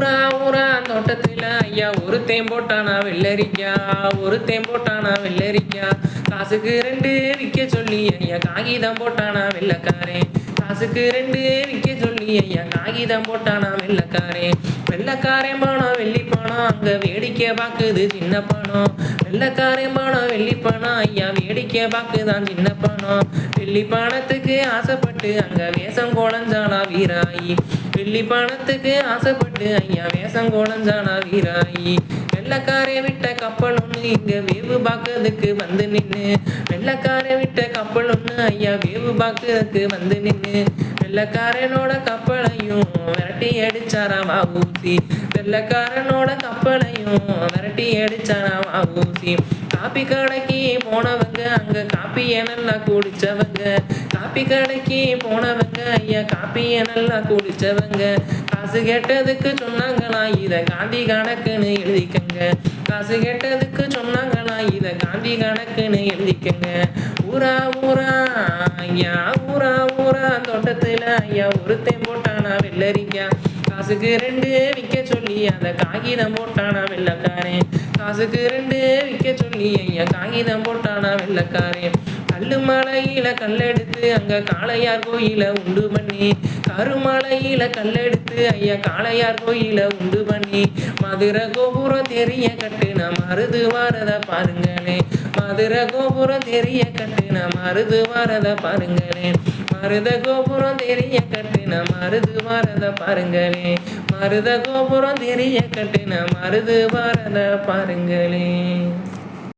ஊரா ஊரா தோட்டத்துல ஐயா ஒரு தேம்போட்டானா வெள்ளரிக்கா ஒரு தேம்போட்டானா வெள்ளரிக்கா. காசுக்கு ரெண்டு விற்க சொல்லி ஐயா காகிதம் போட்டானா வெள்ளக்காரே காசுக்கு ரெண்டு விற்க சொல்லி ஐயா காகிதம் போட்டானா வெள்ளக்காரே வெள்ளக்காரே பானம் வெள்ளி பானம் அங்க வேடிக்கை பார்க்குது சின்ன பானம் வெள்ளக்காரே பானம் வெள்ளி பானம் ஐயா வேடிக்கை பார்க்குதான் சின்ன பானம் வெள்ளி பானத்துக்கு ஆசைப்பட்டு அங்க வேஷம் குழஞ்சானா வீராயி. வெள்ளி பணத்துக்கு ஆசைப்பட்டு ஐயா வேஷம் குழஞ்சானா வீராயி. வெள்ளக்காரை விட்ட கப்பல் ஒண்ணு இங்க வேவு பார்க்கறதுக்கு வந்து நின்னு. வெள்ளக்காரைய விட்ட கப்பல் ஒண்ணு ஐயா வேவு பார்க்கறதுக்கு வந்து நின்னு. வெள்ளக்காரனோட கப்பலையும் விரட்டி அடிச்சாராம் ஊசி வெள்ளக்காரனோட கப்பலையும் விரட்டி அடிச்சாராம் ஊசி காப்பி கடைக்கு போனவங்க அங்க காப்பி நல்லா குடிச்சவங்க. காப்பி கடைக்கு போனவங்க ஐயா காப்பி நல்லா குடிச்சவங்க. காசு கேட்டதுக்கு சொன்னாங்களா இத காந்தி கணக்குன்னு எழுதிக்கங்க. காசு கேட்டதுக்கு சொன்னாங்களா இத காந்தி கணக்குன்னு எழுதிக்கங்க. ஊரா ஊரா ஐயா ஊரா ஊரா தோட்டத்துல ஐயா ஒருத்தன் போட்டானா வெள்ளரிக்கா. காசுக்கு ரெண்டு விற்க சொல்லி அந்த காகிதம் போட்டானா வெள்ளக்காரன்? காசுக்கு ரெண்டு விற்க சொல்லி ஐயா காகிதம் போட்டானா வெள்ளக்காரன்? கல்லு மலையில கல்லெடுத்து அங்க காளையார் கோயில உண்டு பண்ணி. கருமலையில கல்லெடுத்து ஐயா காளையார் கோயில உண்டு பண்ணி. மதுரை கோபுரம் தெரிய கட்டுன மருது வாரத பாருங்களே. மதுரை கோபுரம் தெரிய கட்டுன மருது வாரத பாருங்களே. மருத கோபுரம் தெரிய கட்டுன மருது வாரத பாருங்களே. மருத கோபுரம் தெரிய கட்டுன மருது வாரத பாருங்களே.